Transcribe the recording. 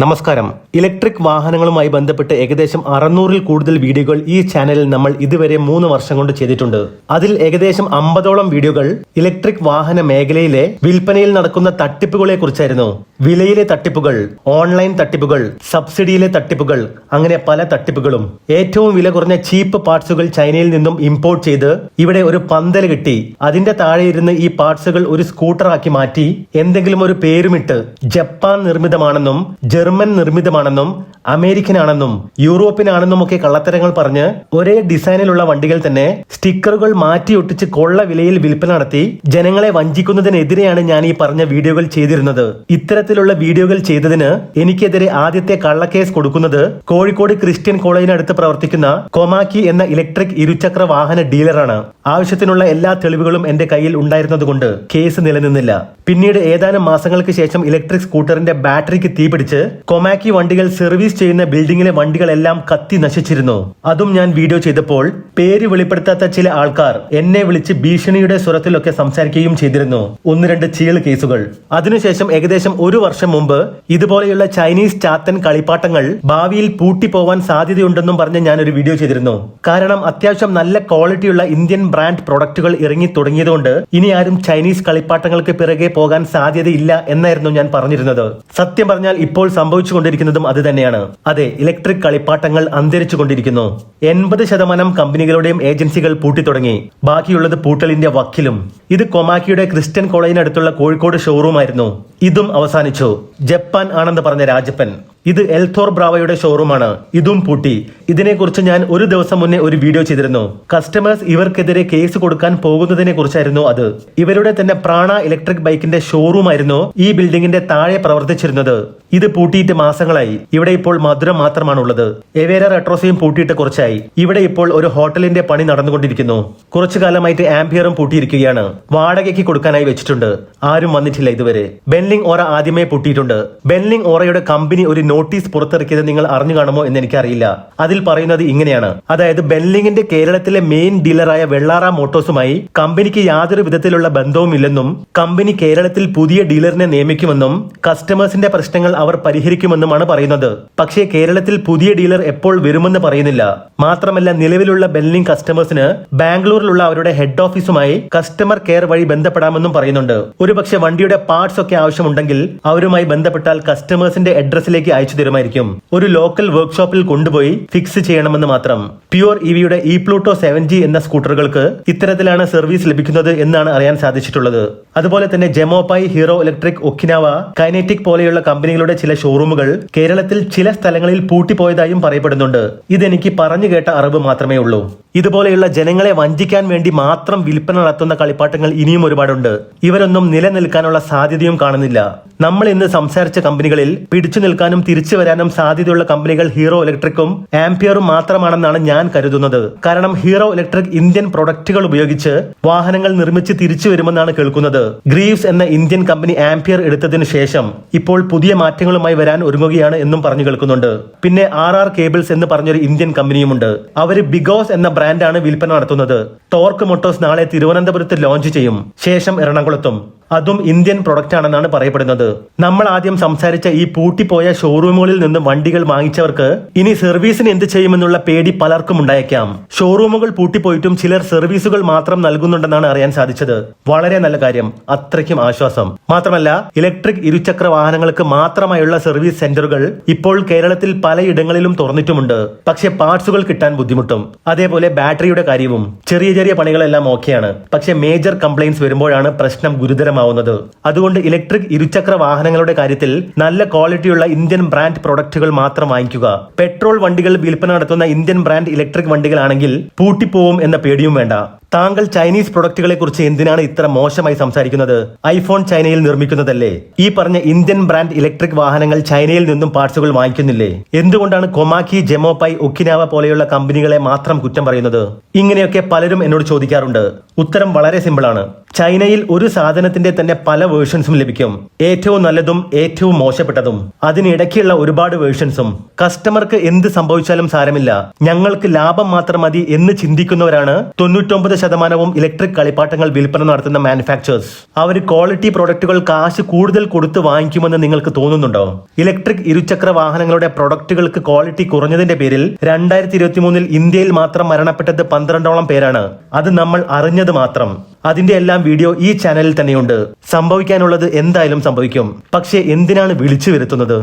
നമസ്കാരം. ഇലക്ട്രിക് വാഹനങ്ങളുമായി ബന്ധപ്പെട്ട് ഏകദേശം അറുന്നൂറിൽ കൂടുതൽ വീഡിയോകൾ ഈ ചാനലിൽ നമ്മൾ ഇതുവരെ മൂന്ന് വർഷം കൊണ്ട് ചെയ്തിട്ടുണ്ട്. അതിൽ ഏകദേശം അമ്പതോളം വീഡിയോകൾ ഇലക്ട്രിക് വാഹന മേഖലയിലെ വിൽപ്പനയിൽ നടക്കുന്ന തട്ടിപ്പുകളെ കുറിച്ചായിരുന്നു. വിലയിലെ തട്ടിപ്പുകൾ ഓൺലൈൻ തട്ടിപ്പുകൾ സബ്സിഡിയിലെ തട്ടിപ്പുകൾ അങ്ങനെ പല തട്ടിപ്പുകളും. ഏറ്റവും വില കുറഞ്ഞ ചീപ്പ് പാർട്സുകൾ ചൈനയിൽ നിന്നും ഇമ്പോർട്ട് ചെയ്ത് ഇവിടെ ഒരു പന്തൽ കിട്ടി അതിന്റെ താഴെ ഇരുന്ന് ഈ പാർട്സുകൾ ഒരു സ്കൂട്ടറാക്കി മാറ്റി എന്തെങ്കിലും ഒരു പേരുമിട്ട് ജപ്പാൻ നിർമ്മിതമാണെന്നും ജർമ്മൻ നിർമ്മിതമാണെന്നും അമേരിക്കൻ ആണെന്നും യൂറോപ്യനാണെന്നും ഒക്കെ കള്ളത്തരങ്ങൾ പറഞ്ഞ് ഒരേ ഡിസൈനിലുള്ള വണ്ടികൾ തന്നെ സ്റ്റിക്കറുകൾ മാറ്റി ഒട്ടിച്ച് കൊള്ള വിലയിൽ വിൽപ്പന നടത്തി ജനങ്ങളെ വഞ്ചിക്കുന്നതിനെതിരെയാണ് ഞാൻ ഈ പറഞ്ഞ വീഡിയോകൾ ചെയ്തിരുന്നത്. ഇത്തരത്തിലുള്ള വീഡിയോകൾ ചെയ്തതിന് എനിക്കെതിരെ ആദ്യത്തെ കള്ളക്കേസ് കൊടുക്കുന്നത് കോഴിക്കോട് ക്രിസ്ത്യൻ കോളേജിനടുത്ത് പ്രവർത്തിക്കുന്ന കൊമാക്കി എന്ന ഇലക്ട്രിക് ഇരുചക്ര വാഹന ഡീലറാണ്. ആവശ്യത്തിനുള്ള എല്ലാ തെളിവുകളും എന്റെ കയ്യിൽ ഉണ്ടായിരുന്നതുകൊണ്ട് കേസ് നിലനിന്നില്ല. പിന്നീട് ഏതാനും മാസങ്ങൾക്ക് ശേഷം ഇലക്ട്രിക് സ്കൂട്ടറിന്റെ ബാറ്ററിക്ക് തീപിടിച്ച് കൊമാക്കി വണ്ടികൾ സർവീസ് ചെയ്യുന്ന ബിൽഡിംഗിലെ വണ്ടികളെല്ലാം കത്തി നശിച്ചിരുന്നു. അതും ഞാൻ വീഡിയോ ചെയ്തപ്പോൾ പേര് വെളിപ്പെടുത്താത്ത ചില ആൾക്കാർ എന്നെ വിളിച്ച് ഭീഷണിയുടെ സ്വരത്തിലൊക്കെ സംസാരിക്കുകയും ചെയ്തിരുന്നു. ഒന്ന് രണ്ട് ചീൾ കേസുകൾ. അതിനുശേഷം ഏകദേശം ഒരു വർഷം മുമ്പ് ഇതുപോലെയുള്ള ചൈനീസ് ചാത്തൻ കളിപ്പാട്ടങ്ങൾ ഭാവിയിൽ പൂട്ടിപ്പോവാൻ സാധ്യതയുണ്ടെന്നും പറഞ്ഞ് ഞാൻ ഒരു വീഡിയോ ചെയ്തിരുന്നു. കാരണം അത്യാവശ്യം നല്ല ക്വാളിറ്റിയുള്ള ഇന്ത്യൻ ബ്രാൻഡ് പ്രൊഡക്റ്റുകൾ ഇറങ്ങി തുടങ്ങിയതുകൊണ്ട് ഇനി ആരും ചൈനീസ് കളിപ്പാട്ടങ്ങൾക്ക് പിറകെ പോകാൻ സാധ്യതയില്ല എന്നായിരുന്നു ഞാൻ പറഞ്ഞിരുന്നത്. സത്യം പറഞ്ഞാൽ ഇപ്പോൾ സംഭവിച്ചുകൊണ്ടിരിക്കുന്നതും അത് തന്നെയാണ്. അതെ ഇലക്ട്രിക് കളിപ്പാട്ടങ്ങൾ അന്തരിച്ചു കൊണ്ടിരിക്കുന്നു എൺപത് ശതമാനം കമ്പനികളുടെയും ഏജൻസികൾ പൂട്ടിത്തുടങ്ങി. ബാക്കിയുള്ളത് പൂട്ടലിന്റെ വക്കിലും. ഇത് കൊമാക്കിയുടെ ക്രിസ്ത്യൻ കോളേജിനടുത്തുള്ള കോഴിക്കോട് ഷോറൂം ആയിരുന്നു ഇതും അവസാനിച്ചു. ജപ്പാൻ ആണെന്ന് പറഞ്ഞ രാജപ്പൻ. ഇത് എൽഥോർ ബ്രാവയുടെ ഷോറൂമാണ്. ഇതും പൂട്ടി. ഇതിനെക്കുറിച്ച് ഞാൻ ഒരു ദിവസം മുന്നേ ഒരു വീഡിയോ ചെയ്തിരുന്നു. കസ്റ്റമേഴ്സ് ഇവർക്കെതിരെ കേസ് കൊടുക്കാൻ പോകുന്നതിനെ കുറിച്ചായിരുന്നു അത്. ഇവരുടെ തന്നെ പ്രാണ ഇലക്ട്രിക് ബൈക്കിന്റെ ഷോറൂം ആയിരുന്നു ഈ ബിൽഡിംഗിന്റെ താഴെ പ്രവർത്തിച്ചിരുന്നത്. ഇത് പൂട്ടിയിട്ട് മാസങ്ങളായി. ഇവിടെ ഇപ്പോൾ മധുരം മാത്രമാണുള്ളത്. എവേര റെട്രോസയും പൂട്ടിയിട്ട് കുറച്ചായി. ഇവിടെ ഇപ്പോൾ ഒരു ഹോട്ടലിന്റെ പണി നടന്നുകൊണ്ടിരിക്കുന്നു. കുറച്ചു കാലമായിട്ട് ആംപിയറും പൂട്ടിയിരിക്കുകയാണ്. വാടകയ്ക്ക് കൊടുക്കാനായി വെച്ചിട്ടുണ്ട്. ആരും വന്നിട്ടില്ല ഇതുവരെ. ബെൻലിംഗ് ഓറ ആദ്യമേ പൂട്ടിയിട്ടുണ്ട്. ബെൻലിംഗ് ഓറയുടെ കമ്പനി ഒരു നോട്ടീസ് പുറത്തിറക്കിയത് നിങ്ങൾ അറിഞ്ഞു കാണുമോ എന്ന് എനിക്കറിയില്ല. അതിൽ പറയുന്നത് ഇങ്ങനെയാണ്. അതായത് ബെല്ലിങ്ങിന്റെ കേരളത്തിലെ മെയിൻ ഡീലറായ വെള്ളാറ മോട്ടോഴ്സുമായി കമ്പനിക്ക് യാതൊരു വിധത്തിലുള്ള ബന്ധവുമില്ലെന്നും കമ്പനി കേരളത്തിൽ പുതിയ ഡീലറിനെ നിയമിക്കുമെന്നും കസ്റ്റമേഴ്സിന്റെ പ്രശ്നങ്ങൾ അവർ പരിഹരിക്കുമെന്നുമാണ് പറയുന്നത്. പക്ഷേ കേരളത്തിൽ പുതിയ ഡീലർ എപ്പോൾ വരുമെന്ന് പറയുന്നില്ല. മാത്രമല്ല നിലവിലുള്ള ബെൻലിംഗ് കസ്റ്റമേഴ്സിന് ബാംഗ്ലൂരിലുള്ള അവരുടെ ഹെഡ് ഓഫീസുമായി കസ്റ്റമർ കെയർ വഴി ബന്ധപ്പെടാമെന്നും പറയുന്നുണ്ട്. ഒരുപക്ഷെ വണ്ടിയുടെ പാർട്സ് ഒക്കെ ആവശ്യമുണ്ടെങ്കിൽ അവരുമായി ബന്ധപ്പെട്ടാൽ കസ്റ്റമേഴ്സിന്റെ അഡ്രസ്സിലേക്ക് അയച്ചു തരുമായിരിക്കും. ഒരു ലോക്കൽ വർക്ക്ഷോപ്പിൽ കൊണ്ടുപോയി ഫിക്സ് ചെയ്യണമെന്ന് മാത്രം. പ്യുവർ ഇവിയുടെ ഇ പ്ലൂട്ടോ സെവൻ ജി എന്ന സ്കൂട്ടറുകൾക്ക് ഇത്തരത്തിലാണ് സർവീസ് ലഭിക്കുന്നത് എന്നാണ് അറിയാൻ സാധിച്ചിട്ടുള്ളത്. അതുപോലെ തന്നെ Gemopai Hero electric Okinawa Kinetic പോലെയുള്ള കമ്പനികളുടെ ചില ഷോറൂമുകൾ കേരളത്തിൽ ചില സ്ഥലങ്ങളിൽ പൂട്ടിപ്പോയതായും പറയപ്പെടുന്നുണ്ട്. ഇതെനിക്ക് പറഞ്ഞു കേട്ട അറിവ് മാത്രമേ ഉള്ളൂ. ഇതുപോലെയുള്ള ജനങ്ങളെ വഞ്ചിക്കാൻ വേണ്ടി മാത്രം വിൽപ്പന നടത്തുന്ന കളിപ്പാട്ടങ്ങൾ ഇനിയും ഒരുപാടുണ്ട്. ഇവരൊന്നും നിലനിൽക്കാനുള്ള സാധ്യതയും കാണുന്നില്ല. നമ്മൾ ഇന്ന് സംസാരിച്ച കമ്പനികളിൽ പിടിച്ചു നിൽക്കാനും തിരിച്ചു വരാനും സാധ്യതയുള്ള കമ്പനികൾ ഹീറോ ഇലക്ട്രിക്കും ആംപിയറും മാത്രമാണെന്നാണ് ഞാൻ കരുതുന്നത്. കാരണം ഹീറോ ഇലക്ട്രിക് ഇന്ത്യൻ പ്രൊഡക്റ്റുകൾ ഉപയോഗിച്ച് വാഹനങ്ങൾ നിർമ്മിച്ച് തിരിച്ചു വരുമെന്നാണ് കേൾക്കുന്നത്. ഗ്രീവ്സ് എന്ന ഇന്ത്യൻ കമ്പനി ആംപിയർ എടുത്തതിനു ശേഷം ഇപ്പോൾ പുതിയ മാറ്റങ്ങളുമായി വരാൻ ഒരുങ്ങുകയാണ് എന്നും പറഞ്ഞു കേൾക്കുന്നുണ്ട്. പിന്നെ ആർ ആർ കേബിൾസ് എന്ന് പറഞ്ഞൊരു ഇന്ത്യൻ കമ്പനിയുമുണ്ട്. അവർ ബിഗോസ് എന്ന ബ്രാൻഡാണ് വിൽപ്പന നടത്തുന്നത്. ടോർക്ക് മോട്ടോസ് നാളെ തിരുവനന്തപുരത്ത് ലോഞ്ച് ചെയ്യും. ശേഷം എറണാകുളത്തും. അതും ഇന്ത്യൻ പ്രൊഡക്റ്റ് ആണെന്നാണ് പറയപ്പെടുന്നത്. നമ്മൾ ആദ്യം സംസാരിച്ച ഈ പൂട്ടിപ്പോയ ഷോറൂമുകളിൽ നിന്ന് വണ്ടികൾ വാങ്ങിച്ചവർക്ക് ഇനി സർവീസിന് എന്ത് ചെയ്യുമെന്നുള്ള പേടി പലർക്കും ഉണ്ടായേക്കാം. ഷോറൂമുകൾ പൂട്ടിപ്പോയിട്ടും ചിലർ സർവീസുകൾ മാത്രം നൽകുന്നുണ്ടെന്നാണ് അറിയാൻ സാധിച്ചത്. വളരെ നല്ല കാര്യം. അത്രയ്ക്കും ആശ്വാസം. മാത്രമല്ല ഇലക്ട്രിക് ഇരുചക്ര വാഹനങ്ങൾക്ക് മാത്രമായുള്ള സർവീസ് സെന്ററുകൾ ഇപ്പോൾ കേരളത്തിൽ പലയിടങ്ങളിലും തുറന്നിട്ടുമുണ്ട്. പക്ഷെ പാർട്സുകൾ കിട്ടാൻ ബുദ്ധിമുട്ടും. അതേപോലെ ബാറ്ററിയുടെ കാര്യവും. ചെറിയ ചെറിയ പണികളെല്ലാം ഓക്കെയാണ് പക്ഷെ മേജർ കംപ്ലൈന്റ്സ് വരുമ്പോഴാണ് പ്രശ്നം ഗുരുതരമാവുന്നത് അതുകൊണ്ട് ഇലക്ട്രിക് ഇരുചക്ര വാഹനങ്ങളുടെ കാര്യത്തിൽ നല്ല ക്വാളിറ്റിയുള്ള ഇന്ത്യൻ ബ്രാൻഡ് പ്രൊഡക്റ്റുകൾ മാത്രം വാങ്ങിക്കുക. പെട്രോൾ വണ്ടികൾ വിൽപ്പന നടത്തുന്ന ഇന്ത്യൻ ബ്രാൻഡ് ഇലക്ട്രിക് വണ്ടികളാണെങ്കിൽ പൂട്ടിപ്പോവും എന്ന പേടിയും വേണ്ട. താങ്കൾ ചൈനീസ് പ്രൊഡക്റ്റുകളെ കുറിച്ച് എന്തിനാണ് ഇത്ര മോശമായി സംസാരിക്കുന്നത്? ഐഫോൺ ചൈനയിൽ നിർമ്മിക്കുന്നതല്ലേ? ഈ പറഞ്ഞ ഇന്ത്യൻ ബ്രാൻഡ് ഇലക്ട്രിക് വാഹനങ്ങൾ ചൈനയിൽ നിന്നും പാർട്സുകൾ വാങ്ങിക്കുന്നില്ലേ? എന്തുകൊണ്ടാണ് കൊമാക്കി ജെമോപൈ ഒക്കിനാവ പോലെയുള്ള കമ്പനികളെ മാത്രം കുറ്റം പറയുന്നത്? ഇങ്ങനെയൊക്കെ പലരും എന്നോട് ചോദിക്കാറുണ്ട്. ഉത്തരം വളരെ സിമ്പിളാണ്. ചൈനയിൽ ഒരു സാധനത്തിന്റെ തന്നെ പല വേർഷൻസും ലഭിക്കും. ഏറ്റവും നല്ലതും ഏറ്റവും മോശപ്പെട്ടതും. അതിനിടയ്ക്കുള്ള ഒരുപാട് വേർഷൻസും. കസ്റ്റമർക്ക് എന്ത് സംഭവിച്ചാലും സാരമില്ല. ഞങ്ങൾക്ക് ലാഭം മാത്രം മതി എന്ന് ചിന്തിക്കുന്നവരാണ് തൊണ്ണൂറ്റൊമ്പത് ശതമാനവും ഇലക്ട്രിക് കളിപ്പാട്ടങ്ങൾ വിൽപ്പന നടത്തുന്ന മാനുഫാക്ചേഴ്സ്. അവർ ക്വാളിറ്റി പ്രൊഡക്റ്റുകൾ കാശ് കൂടുതൽ കൊടുത്ത് വാങ്ങിക്കുമെന്ന് നിങ്ങൾക്ക് തോന്നുന്നുണ്ടോ? ഇലക്ട്രിക് ഇരുചക്ര വാഹനങ്ങളുടെ പ്രൊഡക്റ്റുകൾക്ക് ക്വാളിറ്റി കുറഞ്ഞതിന്റെ പേരിൽ രണ്ടായിരത്തി ഇരുപത്തി മൂന്നിൽ ഇന്ത്യയിൽ മാത്രം മരണപ്പെട്ടത് പന്ത്രണ്ടോളം പേരാണ്. അത് നമ്മൾ അറിഞ്ഞത് മാത്രം. അതിന്റെ എല്ലാം വീഡിയോ ഈ ചാനലിൽ തന്നെയുണ്ട്. സംഭവിക്കാനുള്ളത് എന്തായാലും സംഭവിക്കും. പക്ഷേ എന്തിനാണ് വിളിച്ചു വരുത്തുന്നത്?